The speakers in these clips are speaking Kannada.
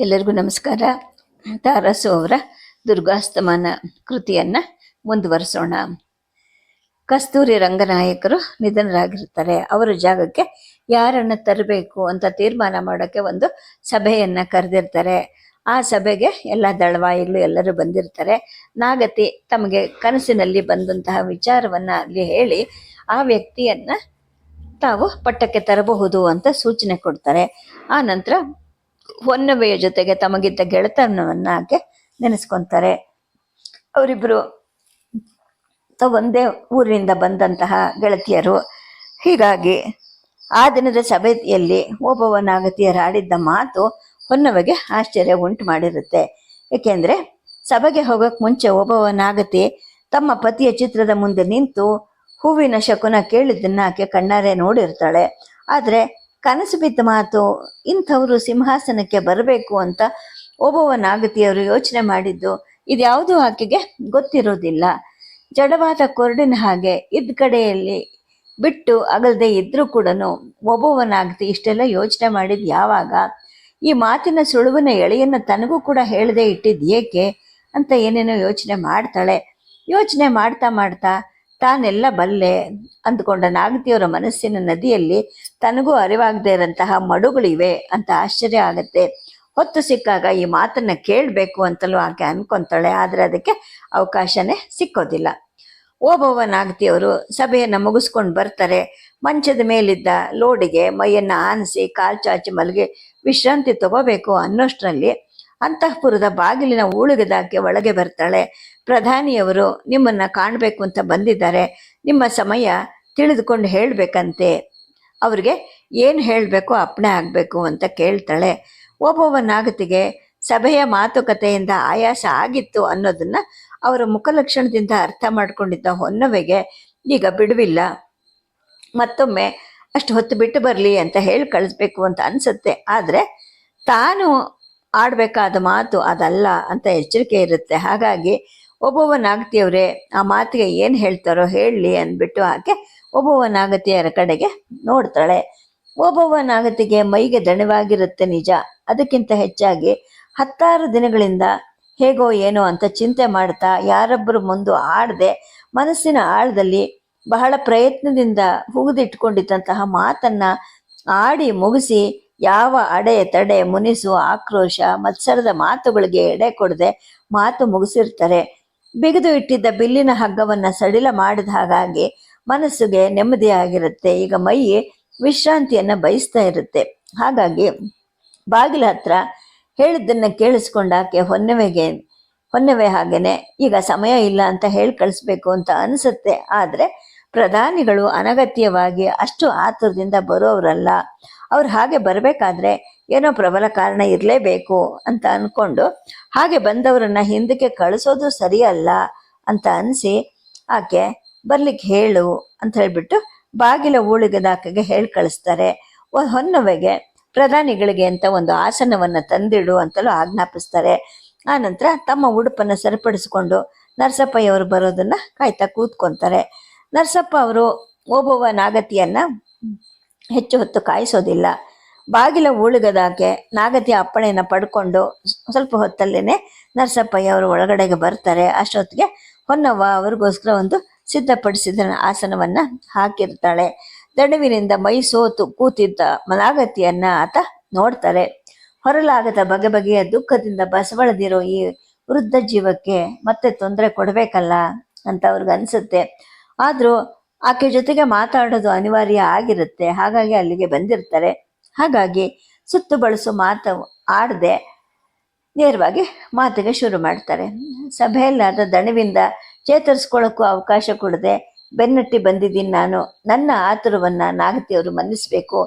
ಎಲ್ಲರಿಗೂ ನಮಸ್ಕಾರ. ತಾರಸು ಅವರ ದುರ್ಗಾಸ್ತಮಾನ ಕೃತಿಯನ್ನ ಮುಂದುವರಿಸೋಣ. ಕಸ್ತೂರಿ ರಂಗನಾಯಕರು ನಿಧನರಾಗಿರ್ತಾರೆ. ಅವರ ಜಾಗಕ್ಕೆ ಯಾರನ್ನ ತರಬೇಕು ಅಂತ ತೀರ್ಮಾನ ಮಾಡೋಕ್ಕೆ ಒಂದು ಸಭೆಯನ್ನ ಕರೆದಿರ್ತಾರೆ. ಆ ಸಭೆಗೆ ಎಲ್ಲ ದಳವಾಯಿಗಳು ಎಲ್ಲರೂ ಬಂದಿರ್ತಾರೆ. ನಾಗತಿ ತಮಗೆ ಕನಸಿನಲ್ಲಿ ಬಂದಂತಹ ವಿಚಾರವನ್ನ ಅಲ್ಲಿ ಹೇಳಿ ಆ ವ್ಯಕ್ತಿಯನ್ನ ತಾವು ಪಟ್ಟಕ್ಕೆ ತರಬಹುದು ಅಂತ ಸೂಚನೆ ಕೊಡ್ತಾರೆ. ಆ ನಂತರ ಹೊನ್ನವೆಯ ಜೊತೆಗೆ ತಮಗಿದ್ದ ಗೆಳೆತನವನ್ನ ಆಕೆ ನೆನೆಸ್ಕೊಂತಾರೆ. ಅವರಿಬ್ರು ಒಂದೇ ಊರಿನಿಂದ ಬಂದಂತಹ ಗೆಳತಿಯರು. ಹೀಗಾಗಿ ಆ ದಿನದ ಸಭೆಯಲ್ಲಿ ಒಬ್ಬವ ನಾಗತಿಯರಾಡಿದ್ದ ಮಾತು ಹೊನ್ನವೆಗೆ ಆಶ್ಚರ್ಯ ಉಂಟು ಮಾಡಿರುತ್ತೆ. ಏಕೆಂದ್ರೆ ಸಭೆಗೆ ಹೋಗಕ್ ಮುಂಚೆ ಒಬ್ಬವ ನಾಗತಿ ತಮ್ಮ ಪತಿಯ ಚಿತ್ರದ ಮುಂದೆ ನಿಂತು ಹೂವಿನ ಶಕುನ ಕೇಳಿದ್ದನ್ನ ಆಕೆ ಕಣ್ಣಾರೆ ನೋಡಿರ್ತಾಳೆ. ಆದ್ರೆ ಕನಸು ಬಿದ್ದ ಮಾತು, ಇಂಥವರು ಸಿಂಹಾಸನಕ್ಕೆ ಬರಬೇಕು ಅಂತ ಒಬ್ಬವ ನಾಗತಿಯವರು ಯೋಚನೆ ಮಾಡಿದ್ದು. ಇದ್ಯಾವುದೂ ಆಕೆಗೆ ಗೊತ್ತಿರೋದಿಲ್ಲ ಜಡವಾದ ಕೊರಡಿನ ಹಾಗೆ ಇದ್ದ ಕಡೆಯಲ್ಲಿ ಬಿಟ್ಟು ಅಗಲದೆ ಇದ್ರೂ ಕೂಡ ಒಬ್ಬವನಾಗ್ತಿ ಇಷ್ಟೆಲ್ಲ ಯೋಚನೆ ಮಾಡಿದ್ ಯಾವಾಗ? ಈ ಮಾತಿನ ಸುಳುವಿನ ಎಳೆಯನ್ನು ತನಗೂ ಕೂಡ ಹೇಳದೆ ಇಟ್ಟಿದ್ ಏಕೆ ಅಂತ ಏನೇನೋ ಯೋಚನೆ ಮಾಡ್ತಾಳೆ. ಯೋಚನೆ ಮಾಡ್ತಾ ಮಾಡ್ತಾ ತಾನೆಲ್ಲ ಬಲ್ಲೆ ಅಂದುಕೊಂಡ ನಾಗತಿಯವರ ಮನಸ್ಸಿನ ನದಿಯಲ್ಲಿ ತನಗೂ ಅರಿವಾಗದೇ ಇರಂತಹ ಮಡುಗಳಿವೆ ಅಂತ ಆಶ್ಚರ್ಯ ಆಗುತ್ತೆ. ಹೊತ್ತು ಸಿಕ್ಕಾಗ ಈ ಮಾತನ್ನ ಕೇಳಬೇಕು ಅಂತಲೂ ಆಕೆ ಅನ್ಕೊಂತಾಳೆ, ಆದ್ರೆ ಅದಕ್ಕೆ ಅವಕಾಶನೇ ಸಿಕ್ಕೋದಿಲ್ಲ. ಓಬವ್ವ ನಾಗತಿಯವರು ಸಭೆಯನ್ನು ಮುಗಿಸ್ಕೊಂಡು ಬರ್ತಾರೆ. ಮಂಚದ ಮೇಲಿದ್ದ ಲೋಡಿಗೆ ಮೈಯನ್ನು ಆನಿಸಿ, ಕಾಲ್ ಚಾಚಿ ಮಲಗಿ, ವಿಶ್ರಾಂತಿ ತಗೋಬೇಕು ಅನ್ನೋಷ್ಟರಲ್ಲಿ ಅಂತಃಪುರದ ಬಾಗಿಲಿನ ಊಳುಗದಾಕೆ ಒಳಗೆ ಬರ್ತಾಳೆ. ಪ್ರಧಾನಿಯವರು, ನಿಮ್ಮನ್ನ ಕಾಣಬೇಕು ಅಂತ ಬಂದಿದ್ದಾರೆ. ನಿಮ್ಮ ಸಮಯ ತಿಳಿದುಕೊಂಡು ಹೇಳಬೇಕಂತೆ. ಅವ್ರಿಗೆ ಏನು ಹೇಳಬೇಕು ಅಪ್ಪಣೆ ಆಗಬೇಕು ಅಂತ ಕೇಳ್ತಾಳೆ. ಒಬ್ಬೊಬ್ಬ ನಾಗತಿಗೆ ಸಭೆಯ ಮಾತುಕತೆಯಿಂದ ಆಯಾಸ ಆಗಿತ್ತು ಅನ್ನೋದನ್ನ ಅವರ ಮುಖಲಕ್ಷಣದಿಂದ ಅರ್ಥ ಮಾಡಿಕೊಂಡಿದ್ದ ಹೊನ್ನವೆಗೆ ಈಗ ಬಿಡುವಿಲ್ಲ. ಮತ್ತೊಮ್ಮೆ, ಅಷ್ಟು ಹೊತ್ತು ಬಿಟ್ಟು ಬರಲಿ ಅಂತ ಹೇಳಿ ಕಳಿಸ್ಬೇಕು ಅಂತ ಅನ್ಸುತ್ತೆ. ಆದರೆ ತಾನು ಆಡಬೇಕಾದ ಮಾತು ಅದಲ್ಲ ಅಂತ ಎಚ್ಚರಿಕೆ ಇರುತ್ತೆ. ಹಾಗಾಗಿ ಒಬ್ಬೊಬ್ಬ ನಾಗತಿಯವರೇ ಆ ಮಾತಿಗೆ ಏನು ಹೇಳ್ತಾರೋ ಹೇಳಲಿ ಅಂದ್ಬಿಟ್ಟು ಆಕೆ ಒಬ್ಬೊಬ್ಬ ನಾಗತಿಯರ ಕಡೆಗೆ ನೋಡ್ತಾಳೆ. ಒಬ್ಬೊಬ್ಬ ನಾಗತಿಗೆ ಮೈಗೆ ದಣಿವಾಗಿರುತ್ತೆ ನಿಜ. ಅದಕ್ಕಿಂತ ಹೆಚ್ಚಾಗಿ ಹತ್ತಾರು ದಿನಗಳಿಂದ ಹೇಗೋ ಏನೋ ಅಂತ ಚಿಂತೆ ಮಾಡ್ತಾ ಯಾರೊಬ್ಬರು ಮುಂದೆ ಆಡದೆ ಮನಸ್ಸಿನ ಆಳದಲ್ಲಿ ಬಹಳ ಪ್ರಯತ್ನದಿಂದ ಹುಗಿದಿಟ್ಕೊಂಡಿದ್ದಂತಹ ಮಾತನ್ನ ಆಡಿ ಮುಗಿಸಿ ಯಾವ ಅಡೆ ತಡೆ ಮುನಿಸು ಆಕ್ರೋಶ ಮತ್ಸರದ ಮಾತುಗಳಿಗೆ ಎಡೆ ಕೊಡದೆ ಮಾತು ಮುಗಿಸಿರ್ತಾರೆ. ಬಿಗಿದು ಇಟ್ಟಿದ್ದ ಬಿಲ್ಲಿನ ಹಗ್ಗವನ್ನ ಸಡಿಲ ಮಾಡಿದ ಹಾಗಾಗಿ ಮನಸ್ಸಿಗೆ ನೆಮ್ಮದಿಯಾಗಿರುತ್ತೆ. ಈಗ ಮೈ ವಿಶ್ರಾಂತಿಯನ್ನ ಬಯಸ್ತಾ ಇರುತ್ತೆ. ಹಾಗಾಗಿ ಬಾಗಿಲ ಹತ್ರ ಹೇಳಿದ್ದನ್ನ ಕೇಳಿಸ್ಕೊಂಡಾಕೆ ಹೊನ್ನವೆಗೆ, ಹೊನ್ನವೆ ಹಾಗೇನೆ, ಈಗ ಸಮಯ ಇಲ್ಲ ಅಂತ ಹೇಳಿ ಕಳಿಸ್ಬೇಕು ಅಂತ ಅನಿಸುತ್ತೆ. ಆದ್ರೆ ಪ್ರಧಾನಿಗಳು ಅನಗತ್ಯವಾಗಿ ಅಷ್ಟು ಆತುರದಿಂದ ಬರೋವ್ರಲ್ಲ. ಅವ್ರು ಹಾಗೆ ಬರಬೇಕಾದ್ರೆ ಏನೋ ಪ್ರಬಲ ಕಾರಣ ಇರಲೇಬೇಕು ಅಂತ ಅಂದ್ಕೊಂಡು ಹಾಗೆ ಬಂದವರನ್ನ ಹಿಂದಕ್ಕೆ ಕಳಿಸೋದು ಸರಿಯಲ್ಲ ಅಂತ ಅನಿಸಿ, ಆಕೆ ಬರ್ಲಿಕ್ಕೆ ಹೇಳು ಅಂತ ಹೇಳ್ಬಿಟ್ಟು ಬಾಗಿಲ ಊಳಿಗದಾಕೆಗೆ ಹೇಳಿ ಕಳಿಸ್ತಾರೆ. ಹೊನ್ನವೆಗೆ ಪ್ರಧಾನಿಗಳಿಗೆ ಅಂತ ಒಂದು ಆಸನವನ್ನು ತಂದಿಡು ಅಂತಲೂ ಆಜ್ಞಾಪಿಸ್ತಾರೆ. ಆ ನಂತರ ತಮ್ಮ ಉಡುಪನ್ನು ಸರಿಪಡಿಸಿಕೊಂಡು ನರಸಪ್ಪಯ್ಯವರು ಬರೋದನ್ನು ಕಾಯ್ತಾ ಕೂತ್ಕೊಂತಾರೆ. ನರಸಪ್ಪ ಅವರು ಓಬವ್ವ ನಾಗತಿಯನ್ನ ಹೆಚ್ಚು ಹೊತ್ತು ಕಾಯಿಸೋದಿಲ್ಲ. ಬಾಗಿಲ ಉಳುಗದಾಕೆ ನಾಗತಿಯ ಅಪ್ಪಣೆಯನ್ನು ಪಡ್ಕೊಂಡು ಸ್ವಲ್ಪ ಹೊತ್ತಲ್ಲೇ ನರಸಪ್ಪಯ್ಯ ಅವರು ಒಳಗಡೆಗೆ ಬರ್ತಾರೆ. ಅಷ್ಟೊತ್ತಿಗೆ ಹೊನ್ನವ್ವ ಅವ್ರಿಗೋಸ್ಕರ ಒಂದು ಸಿದ್ಧಪಡಿಸಿದ ಆಸನವನ್ನು ಹಾಕಿರ್ತಾಳೆ. ದಣವಿನಿಂದ ಮೈ ಸೋತು ಕೂತಿದ್ದ ನಾಗತಿಯನ್ನ ಆತ ನೋಡ್ತಾರೆ. ಹೊರಲಾಗದ ಬಗೆ ಬಗೆಯ ದುಃಖದಿಂದ ಬಸವಳದಿರೋ ಈ ವೃದ್ಧ ಜೀವಕ್ಕೆ ಮತ್ತೆ ತೊಂದರೆ ಕೊಡಬೇಕಲ್ಲ ಅಂತ ಅವ್ರಿಗನ್ಸುತ್ತೆ ಆದ್ರೂ ಆಕೆ ಜೊತೆಗೆ ಮಾತಾಡೋದು ಅನಿವಾರ್ಯ ಆಗಿರುತ್ತೆ. ಹಾಗಾಗಿ ಅಲ್ಲಿಗೆ ಬಂದಿರ್ತಾರೆ. ಹಾಗಾಗಿ ಸುತ್ತು ಬಳಸು ಮಾತು ಆಡದೆ ನೇರವಾಗಿ ಮಾತಿಗೆ ಶುರು ಮಾಡ್ತಾರೆ. ಸಭೆಯಲ್ಲಾದ ದಣಿವಿಂದ ಚೇತರಿಸ್ಕೊಳ್ಳೋಕ್ಕೂ ಅವಕಾಶ ಕೊಡದೆ ಬೆನ್ನಟ್ಟಿ ಬಂದಿದ್ದೀನಿ ನಾನು. ನನ್ನ ಆತುರವನ್ನು ನಾಗತಿಯವರು ಮನ್ನಿಸ್ಬೇಕು.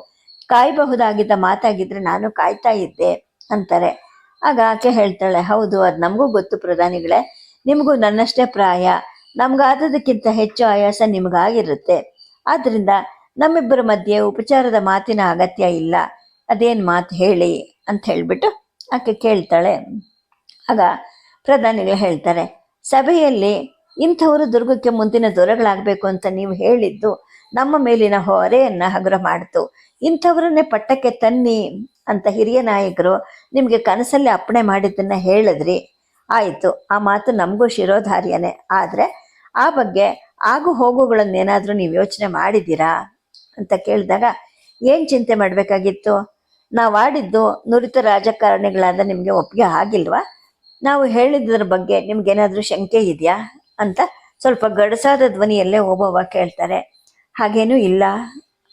ಕಾಯಬಹುದಾಗಿದ್ದ ಮಾತಾಗಿದ್ದರೆ ನಾನು ಕಾಯ್ತಾ ಇದ್ದೆ ಅಂತಾರೆ. ಆಗ ಆಕೆ ಹೇಳ್ತಾಳೆ, ಹೌದು, ಅದು ನಮಗೂ ಗೊತ್ತು ಪ್ರಧಾನಿಗಳೇ. ನಿಮಗೂ ನನ್ನಷ್ಟೇ ಪ್ರಾಯ. ನಮ್ಗಾದದಕ್ಕಿಂತ ಹೆಚ್ಚು ಆಯಾಸ ನಿಮಗಾಗಿರುತ್ತೆ. ಆದ್ರಿಂದ ನಮ್ಮಿಬ್ಬರ ಮಧ್ಯೆ ಉಪಚಾರದ ಮಾತಿನ ಅಗತ್ಯ ಇಲ್ಲ. ಅದೇನ್ ಮಾತು ಹೇಳಿ ಅಂತ ಹೇಳಿಬಿಟ್ಟು ಆಕೆ ಕೇಳ್ತಾಳೆ. ಆಗ ಪ್ರಧಾನಿಗಳು ಹೇಳ್ತಾರೆ, ಸಭೆಯಲ್ಲಿ ಇಂಥವರು ದುರ್ಗಕ್ಕೆ ಮುಂದಿನ ದೊರೆಗಳಾಗಬೇಕು ಅಂತ ನೀವು ಹೇಳಿದ್ದು ನಮ್ಮ ಮೇಲಿನ ಹೊರೆಯನ್ನು ಹಗುರ ಮಾಡಿತು. ಇಂಥವರನ್ನೇ ಪಟ್ಟಕ್ಕೆ ತನ್ನಿ ಅಂತ ಹಿರಿಯ ನಾಯಕರು ನಿಮಗೆ ಕನಸಲ್ಲಿ ಅಪ್ಪಣೆ ಮಾಡಿದ್ದನ್ನ ಹೇಳಿದ್ರಿ. ಆಯಿತು, ಆ ಮಾತು ನಮಗೂ ಶಿರೋಧಾರ್ಯನೇ. ಆದರೆ ಆ ಬಗ್ಗೆ ಆಗು ಹೋಗುಗಳನ್ನೇನಾದರೂ ನೀವು ಯೋಚನೆ ಮಾಡಿದ್ದೀರಾ? ಅಂತ ಕೇಳಿದಾಗ, ಏನು ಚಿಂತೆ ಮಾಡಬೇಕಾಗಿತ್ತು? ನಾವು ಆಡಿದ್ದು ನುರಿತ ರಾಜಕಾರಣಿಗಳಾದ ನಿಮಗೆ ಒಪ್ಪಿಗೆ ಆಗಿಲ್ವಾ? ನಾವು ಹೇಳಿದ್ರ ಬಗ್ಗೆ ನಿಮ್ಗೇನಾದರೂ ಶಂಕೆ ಇದೆಯಾ? ಅಂತ ಸ್ವಲ್ಪ ಗಡಸಾದ ಧ್ವನಿಯಲ್ಲೇ ಒಬ್ಬೊಬ್ಬ ಕೇಳ್ತಾರೆ. ಹಾಗೇನೂ ಇಲ್ಲ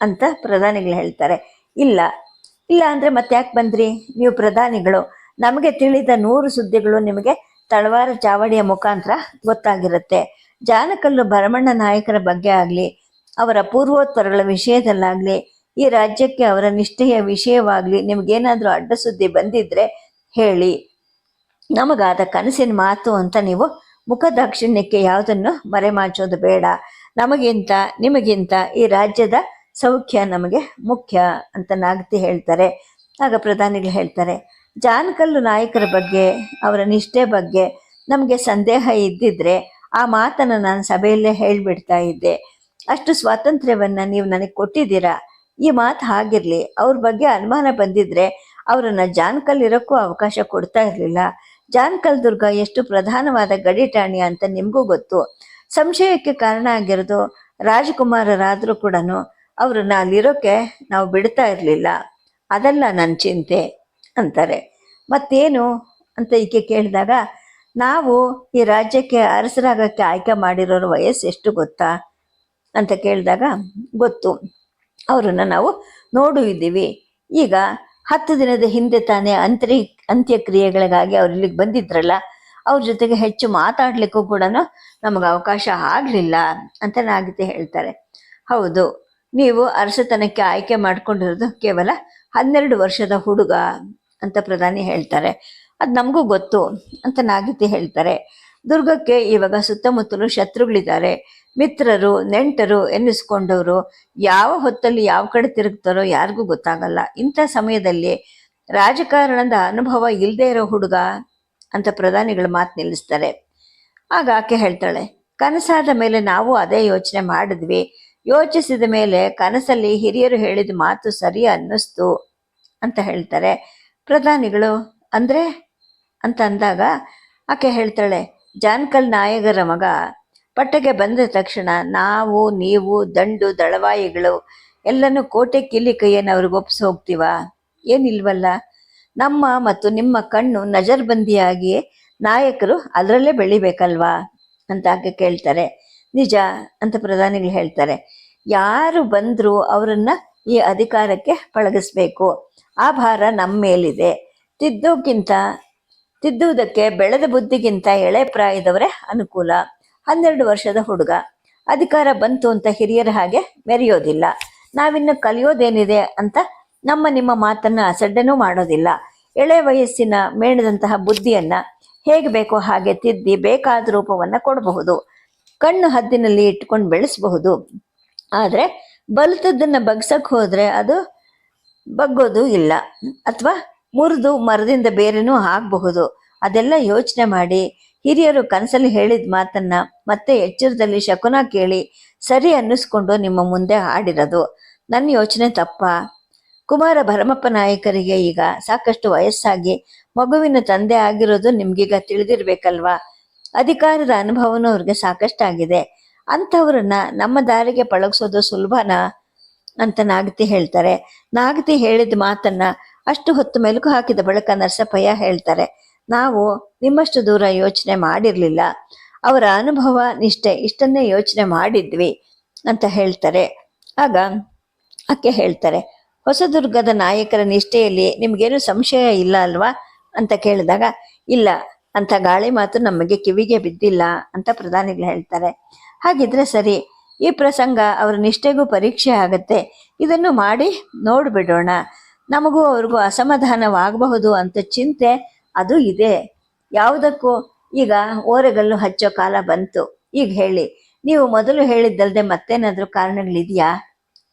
ಅಂತ ಪ್ರಧಾನಿಗಳು ಹೇಳ್ತಾರೆ. ಇಲ್ಲ. ಇಲ್ಲ ಅಂದ್ರೆ ಮತ್ತೆ ಯಾಕೆ ಬಂದ್ರಿ? ನೀವು ಪ್ರಧಾನಿಗಳು. ನಮಗೆ ತಿಳಿದ ನೂರು ಸುದ್ದಿಗಳು ನಿಮಗೆ ತಳವಾರ ಚಾವಡಿಯ ಮುಖಾಂತರ ಗೊತ್ತಾಗಿರುತ್ತೆ. ಜಾನಕಲ್ಲು ಭರಮಣ್ಣ ನಾಯಕರ ಬಗ್ಗೆ ಆಗಲಿ, ಅವರ ಪೂರ್ವೋತ್ತರಗಳ ವಿಷಯದಲ್ಲಾಗಲಿ, ಈ ರಾಜ್ಯಕ್ಕೆ ಅವರ ನಿಷ್ಠೆಯ ವಿಷಯವಾಗಲಿ ನಿಮಗೇನಾದರೂ ಅಡ್ಡ ಸುದ್ದಿ ಬಂದಿದ್ರೆ ಹೇಳಿ. ನಮಗಾದ ಕನಸಿನ ಮಾತು ಅಂತ ನೀವು ಮುಖದಾಕ್ಷಿಣ್ಯಕ್ಕೆ ಯಾವುದನ್ನು ಮರೆಮಾಚೋದು ಬೇಡ. ನಮಗಿಂತ, ನಿಮಗಿಂತ ಈ ರಾಜ್ಯದ ಸೌಖ್ಯ ನಮಗೆ ಮುಖ್ಯ ಅಂತ ನಾಗತಿ ಹೇಳ್ತಾರೆ. ಆಗ ಪ್ರಧಾನಿಗಳು ಹೇಳ್ತಾರೆ, ಜಾನಕಲ್ಲು ನಾಯಕರ ಬಗ್ಗೆ, ಅವರ ನಿಷ್ಠೆ ಬಗ್ಗೆ ನಮಗೆ ಸಂದೇಹ ಇದ್ದಿದ್ರೆ ಆ ಮಾತನ್ನು ನಾನು ಸಭೆಯಲ್ಲೇ ಹೇಳಿಬಿಡ್ತಾ ಇದ್ದೆ. ಅಷ್ಟು ಸ್ವಾತಂತ್ರ್ಯವನ್ನು ನೀವು ನನಗೆ ಕೊಟ್ಟಿದ್ದೀರಾ? ಈ ಮಾತು ಹಾಗಿರಲಿ. ಅವ್ರ ಬಗ್ಗೆ ಅನುಮಾನ ಬಂದಿದ್ರೆ ಅವರನ್ನು ಜಾನ್ಕಲ್ ಇರೋಕ್ಕೂ ಅವಕಾಶ ಕೊಡ್ತಾ ಇರಲಿಲ್ಲ. ಜಾನ್ಕಲ್ ದುರ್ಗ ಎಷ್ಟು ಪ್ರಧಾನವಾದ ಗಡಿ ಠಾಣಿ ಅಂತ ನಿಮಗೂ ಗೊತ್ತು. ಸಂಶಯಕ್ಕೆ ಕಾರಣ ಆಗಿರೋದು ರಾಜಕುಮಾರರಾದರೂ ಕೂಡ ಅವ್ರನ್ನ ಅಲ್ಲಿರೋಕ್ಕೆ ನಾವು ಬಿಡ್ತಾ ಇರಲಿಲ್ಲ. ಅದಲ್ಲ ನನ್ನ ಚಿಂತೆ, ಅಂತಾರೆ. ಮತ್ತೇನು? ಅಂತ ಈಕೆ ಕೇಳಿದಾಗ ನಾವು ಈ ರಾಜ್ಯಕ್ಕೆ ಅರಸರಾಗಕ್ಕೆ ಆಯ್ಕೆ ಮಾಡಿರೋರ ವಯಸ್ಸು ಎಷ್ಟು ಗೊತ್ತಾ? ಅಂತ ಕೇಳಿದಾಗ, ಗೊತ್ತು. ಅವರನ್ನು ನಾವು ನೋಡು ಇದ್ದೀವಿ ಈಗ ಹತ್ತು ದಿನದ ಹಿಂದೆ ತಾನೇ ಅಂತ್ರಿ, ಅಂತ್ಯಕ್ರಿಯೆಗಳಿಗಾಗಿ ಅವ್ರು ಇಲ್ಲಿಗೆ ಬಂದಿದ್ರಲ್ಲ, ಅವ್ರ ಜೊತೆಗೆ ಹೆಚ್ಚು ಮಾತಾಡ್ಲಿಕ್ಕೂ ಕೂಡ ನಮಗೆ ಅವಕಾಶ ಆಗಲಿಲ್ಲ ಅಂತ ನಾಗಿತಿ ಹೇಳ್ತಾರೆ. ಹೌದು, ನೀವು ಅರಸತನಕ್ಕೆ ಆಯ್ಕೆ ಮಾಡ್ಕೊಂಡಿರೋದು ಕೇವಲ ಹನ್ನೆರಡು ವರ್ಷದ ಹುಡುಗ ಅಂತ ಪ್ರಧಾನಿ ಹೇಳ್ತಾರೆ. ಅದು ನಮಗೂ ಗೊತ್ತು ಅಂತ ನಾಗಿತಿ ಹೇಳ್ತಾರೆ. ದುರ್ಗಕ್ಕೆ ಇವಾಗ ಸುತ್ತಮುತ್ತಲು ಶತ್ರುಗಳಿದ್ದಾರೆ. ಮಿತ್ರರು, ನೆಂಟರು ಎನ್ನಿಸ್ಕೊಂಡವರು ಯಾವ ಹೊತ್ತಲ್ಲಿ ಯಾವ ಕಡೆ ತಿರುಗ್ತಾರೋ ಯಾರಿಗೂ ಗೊತ್ತಾಗಲ್ಲ. ಇಂಥ ಸಮಯದಲ್ಲಿ ರಾಜಕಾರಣದ ಅನುಭವ ಇಲ್ಲದೆ ಇರೋ ಹುಡುಗ ಅಂತ ಪ್ರಧಾನಿಗಳು ಮಾತು ನಿಲ್ಲಿಸ್ತಾರೆ. ಆಗ ಆಕೆ ಹೇಳ್ತಾಳೆ, ಕನಸಾದ ಮೇಲೆ ನಾವು ಅದೇ ಯೋಚನೆ ಮಾಡಿದ್ವಿ. ಯೋಚಿಸಿದ ಮೇಲೆ ಕನಸಲ್ಲಿ ಹಿರಿಯರು ಹೇಳಿದ ಮಾತು ಸರಿ ಅನ್ನಿಸ್ತು ಅಂತ ಹೇಳ್ತಾರೆ. ಪ್ರಧಾನಿಗಳು, ಅಂದ್ರೆ ಅಂತ ಅಂದಾಗ ಆಕೆ ಹೇಳ್ತಾಳೆ, ಜಾನ್ಕಲ್ ನಾಯಕರ ಮಗ ಪಟ್ಟಕ್ಕೆ ಬಂದ ತಕ್ಷಣ ನಾವು, ನೀವು, ದಂಡು, ದಳವಾಯಿಗಳು, ಎಲ್ಲನೂ ಕೋಟೆ ಕಿಲ್ಲಿ ಕೈಯನ್ನು ಒಪ್ಪಿಸಿ ಹೋಗ್ತೀವ? ಏನಿಲ್ವಲ್ಲ? ನಮ್ಮ ಮತ್ತು ನಿಮ್ಮ ಕಣ್ಣು ನಜರ್ಬಂದಿಯಾಗಿ ನಾಯಕರು ಅದರಲ್ಲೇ ಬೆಳಿಬೇಕಲ್ವಾ? ಅಂತ ಆಕೆ ಕೇಳ್ತಾರೆ. ನಿಜ ಅಂತ ಪ್ರಧಾನಿಗಳು ಹೇಳ್ತಾರೆ. ಯಾರು ಬಂದರೂ ಅವರನ್ನ ಈ ಅಧಿಕಾರಕ್ಕೆ ಪಳಗಿಸ್ಬೇಕು. ಆ ಭಾರ ನಮ್ಮ ಮೇಲಿದೆ ತಿದ್ದೋಕ್ಕಿಂತ ತಿದ್ದುವುದಕ್ಕೆ ಬೆಳೆದ ಬುದ್ಧಿಗಿಂತ ಎಳೆ ಪ್ರಾಯದವರೇ ಅನುಕೂಲ. ಹನ್ನೆರಡು ವರ್ಷದ ಹುಡುಗ. ಅಧಿಕಾರ ಬಂತು ಅಂತ ಹಿರಿಯರ ಹಾಗೆ ಮೆರೆಯೋದಿಲ್ಲ. ನಾವಿನ್ನು ಕಲಿಯೋದೇನಿದೆ ಅಂತ ನಮ್ಮ ನಿಮ್ಮ ಮಾತನ್ನ ಅಸಡ್ಡೆನೂ ಮಾಡೋದಿಲ್ಲ. ಎಳೆ ವಯಸ್ಸಿನ ಮೇಣದಂತಹ ಬುದ್ಧಿಯನ್ನ ಹೇಗೆ ಬೇಕೋ ಹಾಗೆ ತಿದ್ದಿ ಬೇಕಾದ ರೂಪವನ್ನ ಕೊಡಬಹುದು. ಕಣ್ಣು ಹದ್ದಿನಲ್ಲಿ ಇಟ್ಕೊಂಡು ಬೆಳೆಸಬಹುದು. ಆದರೆ ಬಲಿತದ್ದನ್ನು ಬಗ್ಸಕ್ ಹೋದರೆ ಅದು ಬಗ್ಗೋದು ಇಲ್ಲ. ಅಥವಾ ಮುರಿದು ಮರದಿಂದ ಬೇರೆನೂ ಆಗಬಹುದು. ಅದೆಲ್ಲ ಯೋಚನೆ ಮಾಡಿ. ಹಿರಿಯರು ಕನಸಲ್ಲಿ ಹೇಳಿದ ಮಾತನ್ನ ಮತ್ತೆ ಎಚ್ಚರದಲ್ಲಿ ಶಕುನ ಕೇಳಿ ಸರಿ ಅನ್ನಿಸ್ಕೊಂಡು ನಿಮ್ಮ ಮುಂದೆ ಹಾಡಿರೋದು. ನನ್ನ ಯೋಚನೆ ತಪ್ಪ. ಕುಮಾರ ಭರಮಪ್ಪ ನಾಯಕರಿಗೆ ಈಗ ಸಾಕಷ್ಟು ವಯಸ್ಸಾಗಿ ಮಗುವಿನ ತಂದೆ ಆಗಿರೋದು ನಿಮ್ಗೀಗ ತಿಳಿದಿರ್ಬೇಕಲ್ವಾ? ಅಧಿಕಾರದ ಅನುಭವನೂ ಅವ್ರಿಗೆ ಸಾಕಷ್ಟಾಗಿದೆ. ಅಂಥವ್ರನ್ನ ನಮ್ಮ ದಾರಿಗೆ ಪಳಗಿಸೋದು ಸುಲಭನಾ? ಅಂತ ನಾಗತಿ ಹೇಳ್ತಾರೆ. ನಾಗತಿ ಹೇಳಿದ ಮಾತನ್ನ ಅಷ್ಟು ಹೊತ್ತು ಮೆಲುಕು ಹಾಕಿದ ಬಳಿಕ ನರಸಪ್ಪಯ್ಯ ಹೇಳ್ತಾರೆ, ನಾವು ನಿಮ್ಮಷ್ಟು ದೂರ ಯೋಚನೆ ಮಾಡಿರಲಿಲ್ಲ. ಅವರ ಅನುಭವ, ನಿಷ್ಠೆ ಇಷ್ಟನ್ನೇ ಯೋಚನೆ ಮಾಡಿದ್ವಿ, ಅಂತ ಹೇಳ್ತಾರೆ. ಆಗ ಅಕ್ಕೆ ಹೇಳ್ತಾರೆ, ಹೊಸದುರ್ಗದ ನಾಯಕರ ನಿಷ್ಠೆಯಲ್ಲಿ ನಿಮ್ಗೇನು ಸಂಶಯ ಇಲ್ಲ ಅಲ್ವಾ? ಅಂತ ಕೇಳಿದಾಗ, ಇಲ್ಲ ಅಂತ ಗಾಳಿ ಮಾತು ನಮಗೆ ಕಿವಿಗೆ ಬಿದ್ದಿಲ್ಲ, ಅಂತ ಪ್ರಧಾನಿಗಳು ಹೇಳ್ತಾರೆ. ಹಾಗಿದ್ರೆ ಸರಿ, ಈ ಪ್ರಸಂಗ ಅವರ ನಿಷ್ಠೆಗೂ ಪರೀಕ್ಷೆ ಆಗತ್ತೆ. ಇದನ್ನು ಮಾಡಿ ನೋಡ್ಬಿಡೋಣ. ನಮಗೂ ಅವ್ರಿಗೂ ಅಸಮಾಧಾನವಾಗಬಹುದು ಅಂತ ಚಿಂತೆ ಅದು ಇದೆ. ಯಾವುದಕ್ಕೂ ಈಗ ಓರೆಗಲ್ಲು ಹಚ್ಚೋ ಕಾಲ ಬಂತು. ಈಗ ಹೇಳಿ, ನೀವು ಮೊದಲು ಹೇಳಿದ್ದಲ್ಲದೆ ಮತ್ತೇನಾದರೂ ಕಾರಣಗಳಿದೆಯಾ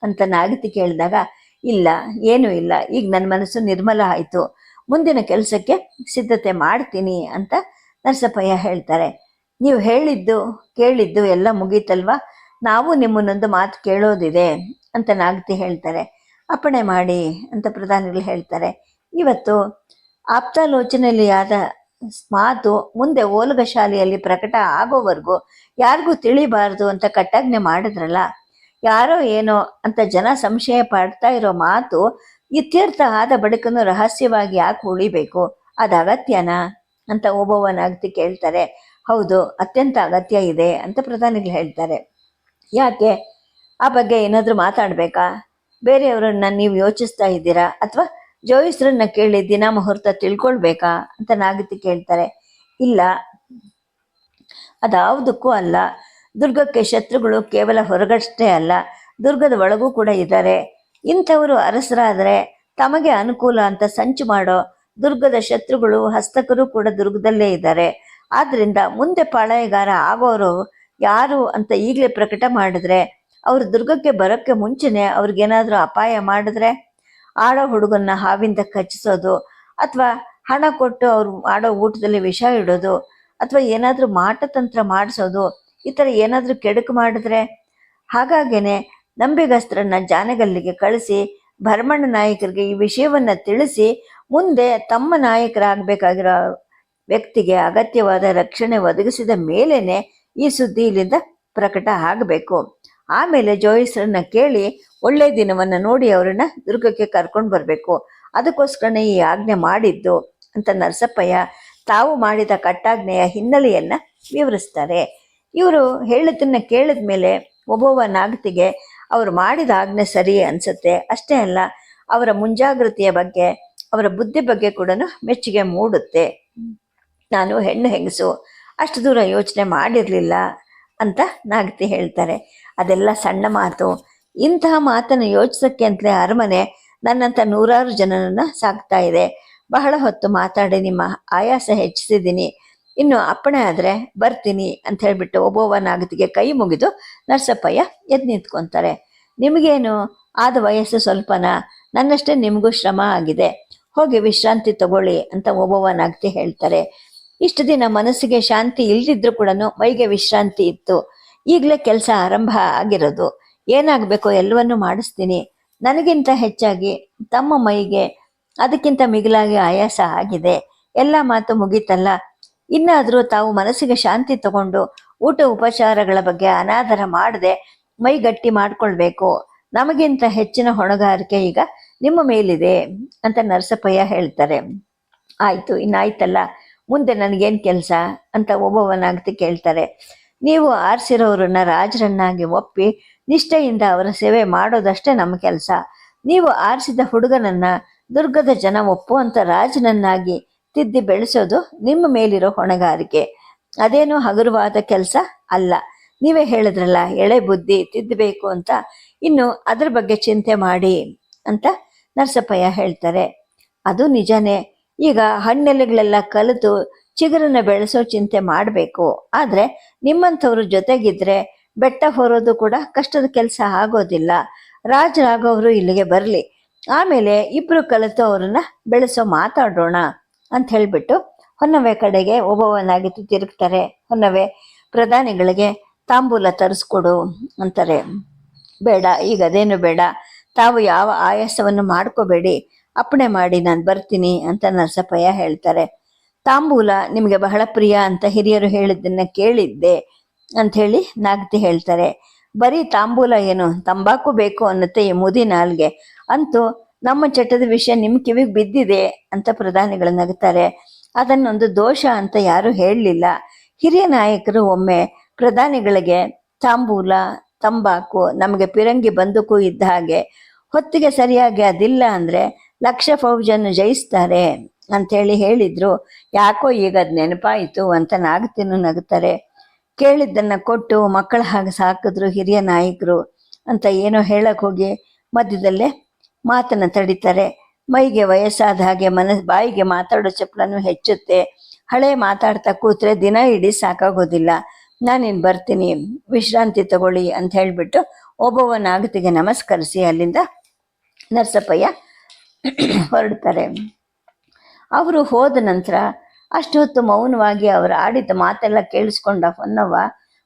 ಅಂತ ನಾಗತಿ ಕೇಳಿದಾಗ, ಇಲ್ಲ, ಏನೂ ಇಲ್ಲ. ಈಗ ನನ್ನ ಮನಸ್ಸು ನಿರ್ಮಲ ಆಯಿತು. ಮುಂದಿನ ಕೆಲಸಕ್ಕೆ ಸಿದ್ಧತೆ ಮಾಡ್ತೀನಿ ಅಂತ ನರಸಪ್ಪಯ್ಯ ಹೇಳ್ತಾರೆ. ನೀವು ಹೇಳಿದ್ದು, ಕೇಳಿದ್ದು ಎಲ್ಲ ಮುಗೀತಲ್ವಾ? ನಾವು ನಿಮ್ಮನ್ನೊಂದು ಮಾತು ಕೇಳೋದಿದೆ ಅಂತ ನಾಗತಿ ಹೇಳ್ತಾರೆ. ಅಪ್ಪಣೆ ಮಾಡಿ ಅಂತ ಪ್ರಧಾನಿಗಳು ಹೇಳ್ತಾರೆ. ಇವತ್ತು ಆಪ್ತಾಲೋಚನೆಯಲ್ಲಿ ಆದ ಮಾತು ಮುಂದೆ ಓಲಗ ಶಾಲೆಯಲ್ಲಿ ಪ್ರಕಟ ಆಗೋವರೆಗೂ ಯಾರಿಗೂ ತಿಳಿಬಾರ್ದು ಅಂತ ಕಟ್ಟಾಜ್ಞೆ ಮಾಡಿದ್ರಲ್ಲ, ಯಾರೋ ಏನೋ ಅಂತ ಜನ ಸಂಶಯ ಪಡ್ತಾ ಇರೋ ಮಾತು ಇತ್ಯರ್ಥ ಆದ ಬಡಕನ್ನು ರಹಸ್ಯವಾಗಿ ಯಾಕೆ ಉಳಿಬೇಕು? ಅದು ಅಗತ್ಯನಾ? ಅಂತ ಒಬ್ಬೊಬ್ಬನಾಗ್ತಿ ಕೇಳ್ತಾರೆ. ಹೌದು, ಅತ್ಯಂತ ಅಗತ್ಯ ಇದೆ ಅಂತ ಪ್ರಧಾನಿಗಳು ಹೇಳ್ತಾರೆ. ಯಾಕೆ? ಆ ಬಗ್ಗೆ ಏನಾದರೂ ಮಾತಾಡಬೇಕಾ? ಬೇರೆಯವರನ್ನ ನೀವು ಯೋಚಿಸ್ತಾ ಇದ್ದೀರಾ? ಅಥವಾ ಜೋಯಿಸ್ರನ್ನ ಕೇಳಿ ದಿನ ಮುಹೂರ್ತ ತಿಳ್ಕೊಳ್ಬೇಕಾ? ಅಂತ ನಾಗತಿ ಕೇಳ್ತಾರೆ. ಇಲ್ಲ, ಅದಾವುದಕ್ಕೂ ಅಲ್ಲ. ದುರ್ಗಕ್ಕೆ ಶತ್ರುಗಳು ಕೇವಲ ಹೊರಗಷ್ಟೇ ಅಲ್ಲ. ದುರ್ಗದ ಒಳಗೂ ಕೂಡ ಇದ್ದಾರೆ. ಇಂಥವರು ಅರಸರಾದರೆ ತಮಗೆ ಅನುಕೂಲ ಅಂತ ಸಂಚು ಮಾಡೋ ದುರ್ಗದ ಶತ್ರುಗಳು ಹಸ್ತಕರು ಕೂಡ ದುರ್ಗದಲ್ಲೇ ಇದ್ದಾರೆ. ಆದ್ರಿಂದ ಮುಂದೆ ಪಾಳಯಗಾರ ಆಗೋರು ಯಾರು ಅಂತ ಈಗಲೇ ಪ್ರಕಟ ಮಾಡಿದ್ರೆ ಅವ್ರು ದುರ್ಗಕ್ಕೆ ಬರೋಕ್ಕೆ ಮುಂಚೆನೆ ಅವ್ರಿಗೇನಾದರೂ ಅಪಾಯ ಮಾಡಿದ್ರೆ ಆಡೋ ಹುಡುಗನ್ನ ಹಾವಿಂದ ಕಚ್ಚಿಸೋದು, ಅಥವಾ ಹಣ ಕೊಟ್ಟು ಅವ್ರು ಆಡೋ ಊಟದಲ್ಲಿ ವಿಷ ಇಡೋದು, ಅಥವಾ ಏನಾದರೂ ಮಾಟತಂತ್ರ ಮಾಡಿಸೋದು, ಈ ಥರ ಏನಾದರೂ ಕೆಡುಕು ಮಾಡಿದ್ರೆ ಹಾಗಾಗೇನೆ ನಂಬಿಗಸ್ತರನ್ನ ಜಾನಗಲ್ಲಿಗೆ ಕಳಿಸಿ, ಭರಮಣ್ಣ ನಾಯಕರಿಗೆ ಈ ವಿಷಯವನ್ನು ತಿಳಿಸಿ, ಮುಂದೆ ತಮ್ಮ ನಾಯಕರಾಗಬೇಕಾಗಿರೋ ವ್ಯಕ್ತಿಗೆ ಅಗತ್ಯವಾದ ರಕ್ಷಣೆ ಒದಗಿಸಿದ ಮೇಲೇನೆ ಈ ಸುದ್ದಿ ಇಲ್ಲಿಂದ ಪ್ರಕಟ ಆಗಬೇಕು. ಆಮೇಲೆ ಜೋಯಿಸ್ರನ್ನ ಕೇಳಿ ಒಳ್ಳೆ ದಿನವನ್ನು ನೋಡಿ ಅವರನ್ನ ದುರ್ಗಕ್ಕೆ ಕರ್ಕೊಂಡು ಬರಬೇಕು. ಅದಕ್ಕೋಸ್ಕರನೇ ಈ ಆಜ್ಞೆ ಮಾಡಿದ್ದು ಅಂತ ನರಸಪ್ಪಯ್ಯ ತಾವು ಮಾಡಿದ ಕಟ್ಟಾಜ್ಞೆಯ ಹಿನ್ನೆಲೆಯನ್ನು ವಿವರಿಸ್ತಾರೆ. ಇವರು ಹೇಳಿದ್ದನ್ನ ಕೇಳಿದ ಮೇಲೆ ಒಬ್ಬೊಬ್ಬ ನಾಗತಿಗೆ ಅವರು ಮಾಡಿದ ಆಜ್ಞೆ ಸರಿ ಅನಿಸುತ್ತೆ. ಅಷ್ಟೇ ಅಲ್ಲ, ಅವರ ಮುಂಜಾಗ್ರತೆಯ ಬಗ್ಗೆ, ಅವರ ಬುದ್ಧಿ ಬಗ್ಗೆ ಕೂಡ ಮೆಚ್ಚುಗೆ ಮೂಡುತ್ತೆ. ನಾನು ಹೆಣ್ಣು ಹೆಂಗಸು, ಅಷ್ಟು ದೂರ ಯೋಚನೆ ಮಾಡಿರಲಿಲ್ಲ ಅಂತ ನಾಗತಿ ಹೇಳ್ತಾರೆ. ಅದೆಲ್ಲ ಸಣ್ಣ ಮಾತು. ಇಂತಹ ಮಾತನ್ನು ಯೋಚಿಸಕ್ಕೆ ಅಂತಲೇ ಅರಮನೆ ನನ್ನಂಥ ನೂರಾರು ಜನರನ್ನು ಸಾಕ್ತಾ ಇದೆ. ಬಹಳ ಹೊತ್ತು ಮಾತಾಡಿ ನಿಮ್ಮ ಆಯಾಸ ಹೆಚ್ಚಿಸಿದ್ದೀನಿ. ಇನ್ನು ಅಪ್ಪಣೆ ಆದರೆ ಬರ್ತೀನಿ ಅಂತ ಹೇಳಿಬಿಟ್ಟು ಒಬ್ಬೊಬ್ಬ ನಾಗತಿಗೆ ಕೈ ಮುಗಿದು ನರಸಪ್ಪಯ್ಯ ಎದ್ದು ನಿಂತ್ಕೊತಾರೆ. ನಿಮಗೇನು? ಆದ ವಯಸ್ಸು ಸ್ವಲ್ಪನಾ? ನನ್ನಷ್ಟೇ ನಿಮಗೂ ಶ್ರಮ ಆಗಿದೆ. ಹೋಗಿ ವಿಶ್ರಾಂತಿ ತಗೊಳ್ಳಿ ಅಂತ ಒಬ್ಬೊಬ್ಬ ನಾಗತಿ ಹೇಳ್ತಾರೆ. ಇಷ್ಟು ದಿನ ಮನಸ್ಸಿಗೆ ಶಾಂತಿ ಇಲ್ದಿದ್ರು ಕೂಡ ಮೈಗೆ ವಿಶ್ರಾಂತಿ ಇತ್ತು. ಈಗಲೇ ಕೆಲಸ ಆರಂಭ ಆಗಿರೋದು. ಏನಾಗಬೇಕೋ ಎಲ್ಲವನ್ನೂ ಮಾಡಿಸ್ತೀನಿ. ನನಗಿಂತ ಹೆಚ್ಚಾಗಿ ತಮ್ಮ ಮೈಗೆ ಅದಕ್ಕಿಂತ ಮಿಗಿಲಾಗಿ ಆಯಾಸ ಆಗಿದೆ. ಎಲ್ಲ ಮಾತು ಮುಗೀತಲ್ಲ. ಇನ್ನಾದರೂ ತಾವು ಮನಸ್ಸಿಗೆ ಶಾಂತಿ ತಗೊಂಡು ಊಟ ಉಪಚಾರಗಳ ಬಗ್ಗೆ ಅನಾದರ ಮಾಡದೆ ಮೈ ಗಟ್ಟಿ ಮಾಡಿಕೊಳ್ಬೇಕು. ನಮಗಿಂತ ಹೆಚ್ಚಿನ ಹೊಣೆಗಾರಿಕೆ ಈಗ ನಿಮ್ಮ ಮೇಲಿದೆ ಅಂತ ನರಸಪ್ಪಯ್ಯ ಹೇಳ್ತಾರೆ. ಆಯಿತು, ಇನ್ನಾಯ್ತಲ್ಲ. ಮುಂದೆ ನನಗೇನು ಕೆಲಸ? ಅಂತ ಒಬ್ಬವನಾಗ್ತಿ ಕೇಳ್ತಾರೆ. ನೀವು ಆರಿಸಿರೋರನ್ನ ರಾಜರನ್ನಾಗಿ ಒಪ್ಪಿ ನಿಷ್ಠೆಯಿಂದ ಅವರ ಸೇವೆ ಮಾಡೋದಷ್ಟೇ ನಮ್ಮ ಕೆಲಸ. ನೀವು ಆರಿಸಿದ ಹುಡುಗನನ್ನ ದುರ್ಗದ ಜನ ಒಪ್ಪುವಂತ ರಾಜನನ್ನಾಗಿ ತಿದ್ದಿ ಬೆಳೆಸೋದು ನಿಮ್ಮ ಮೇಲಿರೋ ಹೊಣೆಗಾರಿಕೆ. ಅದೇನು ಹಗುರವಾದ ಕೆಲಸ ಅಲ್ಲ. ನೀವೇ ಹೇಳಿದ್ರಲ್ಲ, ಎಳೆ ಬುದ್ಧಿ ತಿದ್ದಬೇಕು ಅಂತ. ಇನ್ನು ಅದ್ರ ಬಗ್ಗೆ ಚಿಂತೆ ಮಾಡಿ ಅಂತ ನರಸಪ್ಪಯ್ಯ ಹೇಳ್ತಾರೆ. ಅದು ನಿಜನೇ. ಈಗ ಹಣ್ಣೆಲೆಗಳೆಲ್ಲ ಕಲಿತು ಚಿಗುರನ್ನ ಬೆಳೆಸೋ ಚಿಂತೆ ಮಾಡಬೇಕು. ಆದರೆ ನಿಮ್ಮಂಥವ್ರ ಜೊತೆಗಿದ್ರೆ ಬೆಟ್ಟ ಹೊರೋದು ಕೂಡ ಕಷ್ಟದ ಕೆಲಸ ಆಗೋದಿಲ್ಲ. ರಾಜರಾಗೋರು ಇಲ್ಲಿಗೆ ಬರಲಿ. ಆಮೇಲೆ ಇಬ್ಬರು ಕಲಿತು ಅವ್ರನ್ನ ಬೆಳೆಸೋ ಮಾತಾಡೋಣ ಅಂತ ಹೇಳಿಬಿಟ್ಟು ಹೊನ್ನವೆ ಕಡೆಗೆ ಒಬ್ಬವನಾಗಿ ತಿರುಗ್ತಾರೆ. ಹೊನ್ನವೆ ಪ್ರಧಾನಿಗಳಿಗೆ ತಾಂಬೂಲ ತರಿಸ್ಕೊಡು ಅಂತಾರೆ. ಬೇಡ, ಈಗ ಅದೇನು ಬೇಡ. ತಾವು ಯಾವ ಆಯಾಸವನ್ನು ಮಾಡ್ಕೋಬೇಡಿ. ಅಪ್ಪಣೆ ಮಾಡಿ ನಾನು ಬರ್ತೀನಿ ಅಂತ ನರಸಪ್ಪಯ್ಯ ಹೇಳ್ತಾರೆ. ತಾಂಬೂಲ ನಿಮಗೆ ಬಹಳ ಪ್ರಿಯ ಅಂತ ಹಿರಿಯರು ಹೇಳಿದ್ದನ್ನ ಕೇಳಿದ್ದೆ ಅಂತ ಹೇಳಿ ನಾಗತಿ ಹೇಳ್ತಾರೆ. ಬರೀ ತಾಂಬೂಲ ಏನು? ತಂಬಾಕು ಬೇಕು ಅನ್ನತ್ತೆ ಈ ಮುದಿ ನಾಲ್ಗೆ. ಅಂತೂ ನಮ್ಮ ಚಟದ ವಿಷಯ ನಿಮ್ ಕಿವಿಗೆ ಬಿದ್ದಿದೆ ಅಂತ ಪ್ರಧಾನಿಗಳು ನಗುತ್ತಾರೆ ಅದನ್ನೊಂದು ದೋಷ ಅಂತ ಯಾರು ಹೇಳಲಿಲ್ಲ. ಹಿರಿಯ ನಾಯಕರು ಒಮ್ಮೆ ಪ್ರಧಾನಿಗಳಿಗೆ ತಾಂಬೂಲ, ತಂಬಾಕು ನಮಗೆ ಪಿರಂಗಿ ಬಂದೂಕು ಇದ್ದ ಹಾಗೆ ಹೊತ್ತಿಗೆ ಸರಿಯಾಗಿ ಅದಿಲ್ಲ ಅಂದ್ರೆ ಲಕ್ಷ ಫೌಜನ್ನು ಜಯಿಸ್ತಾರೆ. ಅಂತೇಳಿ ಹೇಳಿದ್ರು, ಯಾಕೋ ಈಗ ಅದು ನೆನಪಾಯಿತು ಅಂತ ನಾಗತಿನು ನಗುತ್ತಾರೆ ಕೇಳಿದ್ದನ್ನು ಕೊಟ್ಟು ಮಕ್ಕಳ ಹಾಗೆ ಸಾಕಿದ್ರು, ಹಿರಿಯ ನಾಯಕರು ಅಂತ ಏನೋ ಹೇಳಕ್ಕೆ ಹೋಗಿ ಮಧ್ಯದಲ್ಲೇ ಮಾತನ್ನು ತಡಿತಾರೆ. ಮೈಗೆ ವಯಸ್ಸಾದ ಹಾಗೆ ಮನಸ್ ಬಾಯಿಗೆ ಮಾತಾಡೋ ಚಪ್ಪಲನ್ನು ಹೆಚ್ಚುತ್ತೆ. ಹಳೆ ಮಾತಾಡ್ತಾ ಕೂತ್ರೆ ದಿನ ಇಡೀ ಸಾಕಾಗೋದಿಲ್ಲ. ನಾನಿನ್ ಬರ್ತೀನಿ, ವಿಶ್ರಾಂತಿ ತಗೊಳ್ಳಿ ಅಂತ ಹೇಳಿಬಿಟ್ಟು ಒಬ್ಬೊಬ್ಬ ನಾಗತಿಗೆ ನಮಸ್ಕರಿಸಿ ಅಲ್ಲಿಂದ ನರಸಪ್ಪಯ್ಯ ಹೊರಡ್ತಾರೆ. ಅವರು ಹೋದ ನಂತರ ಅಷ್ಟೊತ್ತು ಮೌನವಾಗಿ ಅವರು ಆಡಿದ ಮಾತೆಲ್ಲ ಕೇಳಿಸ್ಕೊಂಡ ಹೊನ್ನವ್ವ,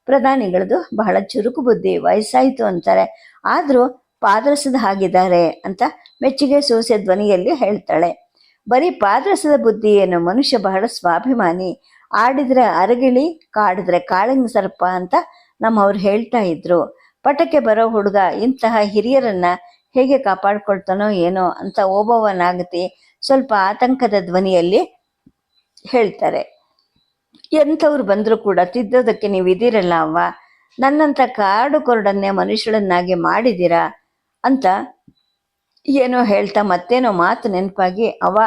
ಪ್ರಧಾನಿಗಳದು ಬಹಳ ಚುರುಕು ಬುದ್ಧಿ, ವಯಸ್ಸಾಯಿತು ಅಂತಾರೆ, ಆದರೂ ಪಾದರಸದ ಹಾಗಿದ್ದಾರೆ ಅಂತ ಮೆಚ್ಚುಗೆ ಸೋಸೆ ಧ್ವನಿಯಲ್ಲಿ ಹೇಳ್ತಾಳೆ. ಬರೀ ಪಾದರಸದ ಬುದ್ಧಿ ಏನು? ಮನುಷ್ಯ ಬಹಳ ಸ್ವಾಭಿಮಾನಿ. ಆಡಿದ್ರೆ ಅರಗಿಳಿ, ಕಾಡಿದ್ರೆ ಕಾಳಿಂಗ ಸರ್ಪ ಅಂತ ನಮ್ಮವ್ರು ಹೇಳ್ತಾ ಇದ್ರು. ಪಟಕ್ಕೆ ಬರೋ ಹುಡುಗ ಇಂತಹ ಹಿರಿಯರನ್ನ ಹೇಗೆ ಕಾಪಾಡ್ಕೊಳ್ತಾನೋ ಏನೋ ಅಂತ ಓಬವ್ವನಾಗತಿ ಸ್ವಲ್ಪ ಆತಂಕದ ಧ್ವನಿಯಲ್ಲಿ ಹೇಳ್ತಾರೆ. ಎಂಥವ್ರು ಬಂದರೂ ಕೂಡ ತಿದ್ದೋದಕ್ಕೆ ನೀವು ಇದ್ದೀರಲ್ಲ ಅವ್ವ, ನನ್ನಂಥ ಕಾಡು ಕೊರಡನ್ನೇ ಮನುಷ್ಯಳನ್ನಾಗಿ ಮಾಡಿದ್ದೀರಾ ಅಂತ ಏನೋ ಹೇಳ್ತಾ ಮತ್ತೇನೋ ಮಾತು ನೆನಪಾಗಿ ಅವ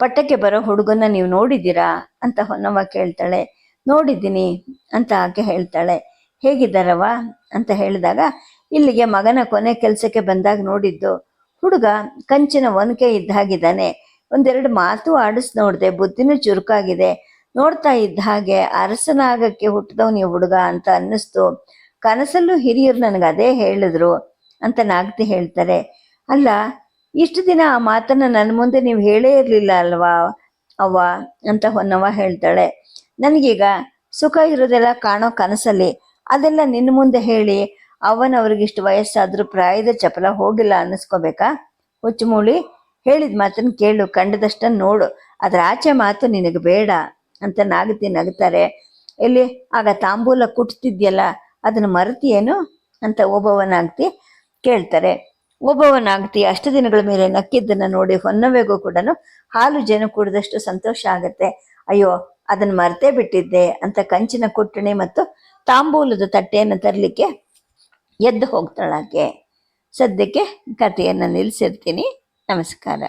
ಪಟ್ಟಕ್ಕೆ ಬರೋ ಹುಡುಗನ್ನ ನೀವು ನೋಡಿದ್ದೀರಾ ಅಂತ ಹೊನ್ನವ್ವ ಕೇಳ್ತಾಳೆ. ನೋಡಿದ್ದೀನಿ ಅಂತ ಆಕೆ ಹೇಳ್ತಾಳೆ. ಹೇಗಿದ್ದಾರವ ಅಂತ ಹೇಳಿದಾಗ ಇಲ್ಲಿಗೆ ಮಗನ ಕೊನೆ ಕೆಲಸಕ್ಕೆ ಬಂದಾಗ ನೋಡಿದ್ದು, ಹುಡುಗ ಕಂಚಿನ ಒನಕೆ ಇದ್ದ ಹಾಗಿದ್ದಾನೆ ಒಂದೆರಡು ಮಾತು ಆಡಿಸ್ ನೋಡಿದೆ, ಬುದ್ಧಿನೂ ಚುರುಕಾಗಿದೆ. ನೋಡ್ತಾ ಇದ್ದ ಹಾಗೆ ಅರಸನಾಗಕ್ಕೆ ನೀವು ಹುಡುಗ ಅಂತ ಅನ್ನಿಸ್ತು. ಕನಸಲ್ಲೂ ಹಿರಿಯರು ನನಗೆ ಅದೇ ಹೇಳಿದ್ರು ಅಂತ ನಾಗ್ತಿ ಹೇಳ್ತಾರೆ. ಅಲ್ಲ, ಇಷ್ಟು ದಿನ ಆ ಮಾತನ್ನ ನನ್ನ ಮುಂದೆ ನೀವು ಹೇಳೇ ಇರಲಿಲ್ಲ ಅಲ್ವಾ ಅವ್ವ ಅಂತ ಹೊನ್ನವ್ವ ಹೇಳ್ತಾಳೆ. ನನಗೀಗ ಸುಖ ಇರೋದೆಲ್ಲ ಕಾಣೋ ಕನಸಲ್ಲಿ, ಅದೆಲ್ಲ ನಿನ್ನ ಮುಂದೆ ಹೇಳಿ ಅವನವ್ರಿಗಿಷ್ಟು ವಯಸ್ಸಾದ್ರೂ ಪ್ರಾಯದ ಚಪಲ ಹೋಗಿಲ್ಲ ಅನ್ನಿಸ್ಕೋಬೇಕಾ? ಹುಚ್ಚುಮೂಳಿ, ಹೇಳಿದ ಮಾತನ್ನು ಕೇಳು ಕಂಡದಷ್ಟ ನೋಡು. ಅದ್ರ ಆಚೆ ಮಾತು ನಿನಗೆ ಬೇಡ ಅಂತ ನಾಗತಿ ನಗ್ತಾರೆ. ಇಲ್ಲಿ ಆಗ ತಾಂಬೂಲ ಕುಟ್ತಿದ್ಯಲ್ಲ, ಅದನ್ನ ಮರೆತಿಯೇನು? ಅಂತ ಒಬ್ಬವನಾಗ್ತಿ ಕೇಳ್ತಾರೆ. ಒಬ್ಬವನಾಗ್ತಿ ಅಷ್ಟು ದಿನಗಳ ಮೇಲೆ ನಕ್ಕಿದ್ದನ್ನ ನೋಡಿ ಹೊನ್ನವೆಗೂ ಕೂಡ ಹಾಲು ಜೇನು ಕುಡಿದಷ್ಟು ಸಂತೋಷ ಆಗತ್ತೆ. ಅಯ್ಯೋ ಅದನ್ನ ಮರೆತೇ ಬಿಟ್ಟಿದ್ದೆ ಅಂತ ಕಂಚಿನ ಕುಟ್ಟಣಿ ಮತ್ತು ತಾಂಬೂಲದ ತಟ್ಟೆಯನ್ನು ತರಲಿಕ್ಕೆ ಎದ್ದು ಹೋಗ್ತಾಳಾಕೆ ಸದ್ಯಕ್ಕೆ ಕಥೆಯನ್ನು ನಿಲ್ಲಿಸಿರ್ತೀನಿ ನಮಸ್ಕಾರ.